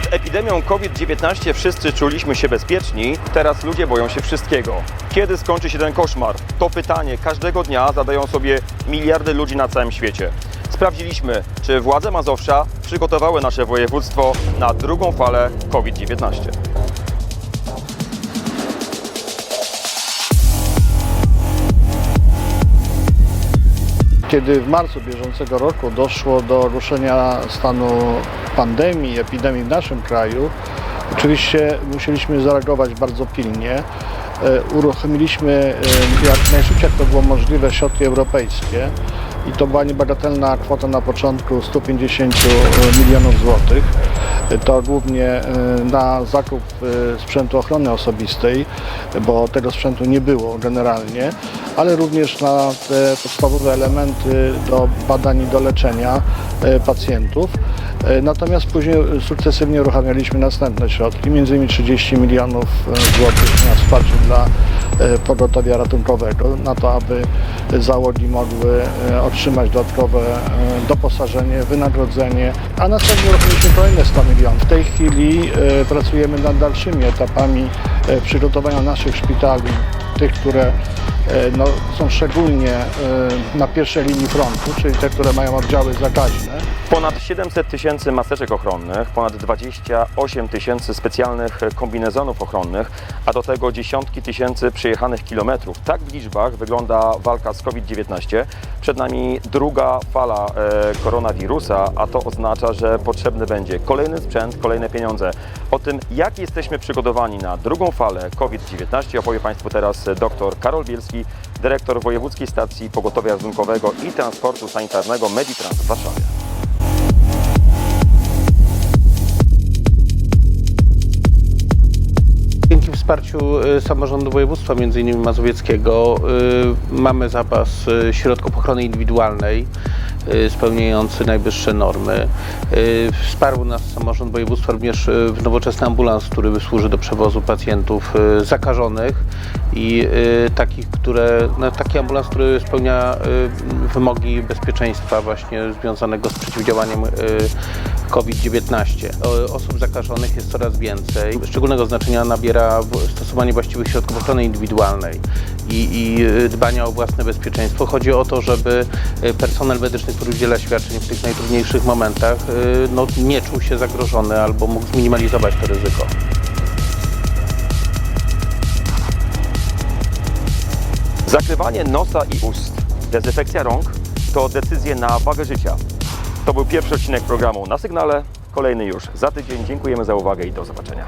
Przed epidemią COVID-19 wszyscy czuliśmy się bezpieczni, teraz ludzie boją się wszystkiego. Kiedy skończy się ten koszmar? To pytanie każdego dnia zadają sobie miliardy ludzi na całym świecie. Sprawdziliśmy, czy władze Mazowsza przygotowały nasze województwo na drugą falę COVID-19. Kiedy w marcu bieżącego roku doszło do ogłoszenia stanu pandemii, epidemii w naszym kraju, oczywiście musieliśmy zareagować bardzo pilnie. E, Uruchomiliśmy e, jak najszybciej jak to było możliwe środki europejskie i to była niebagatelna kwota na początku 150 milionów złotych. To głównie e, na zakup e, sprzętu ochrony osobistej, bo tego sprzętu nie było generalnie, ale również na te podstawowe elementy do badań i do leczenia e, pacjentów. Natomiast później sukcesywnie uruchamialiśmy następne środki, m.in. 30 milionów złotych na wsparcie dla pogotowia ratunkowego, na to, aby załogi mogły e, otrzymać dodatkowe e, doposażenie, wynagrodzenie, a następnie uruchomiliśmy kolejne 100 milionów. W tej chwili e, pracujemy nad dalszymi etapami e, przygotowania naszych szpitali, tych, które e, no, są szczególnie e, na pierwszej linii frontu, czyli te, które mają oddziały zakaźne. Ponad 700 tysięcy maseczek ochronnych, ponad 28 tysięcy specjalnych kombinezonów ochronnych, a do tego dziesiątki tysięcy przejechanych kilometrów. Tak w liczbach wygląda walka z COVID-19. Przed nami druga fala e, koronawirusa, a to oznacza, że potrzebny będzie kolejny sprzęt, kolejne pieniądze. O tym, jak jesteśmy przygotowani na drugą falę COVID-19 opowie Państwu teraz dr Karol Bielski, dyrektor Wojewódzkiej Stacji Pogotowia Ratunkowego i Transportu Sanitarnego Meditrans w Warszawie. Dzięki wsparciu y, samorządu województwa, m.in. mazowieckiego, y, mamy zapas y, środków ochrony indywidualnej spełniający najwyższe normy. Y, Wsparł nas samorząd województwa również y, w nowoczesny ambulans, który służy do przewozu pacjentów y, zakażonych i y, takich, które, no, taki ambulans, który spełnia y, wymogi bezpieczeństwa właśnie związanego z przeciwdziałaniem y, COVID-19. O- Osób zakażonych jest coraz więcej. Szczególnego znaczenia nabiera stosowanie właściwych środków ochrony indywidualnej i, i y, dbania o własne bezpieczeństwo. Chodzi o to, żeby y, personel medyczny, który udziela świadczeń w tych najtrudniejszych momentach, y, no, nie czuł się zagrożony albo mógł zminimalizować to ryzyko. Zakrywanie nosa i ust, dezynfekcja rąk to decyzje na wagę życia. To był pierwszy odcinek programu na sygnale, kolejny już za tydzień. Dziękujemy za uwagę i do zobaczenia.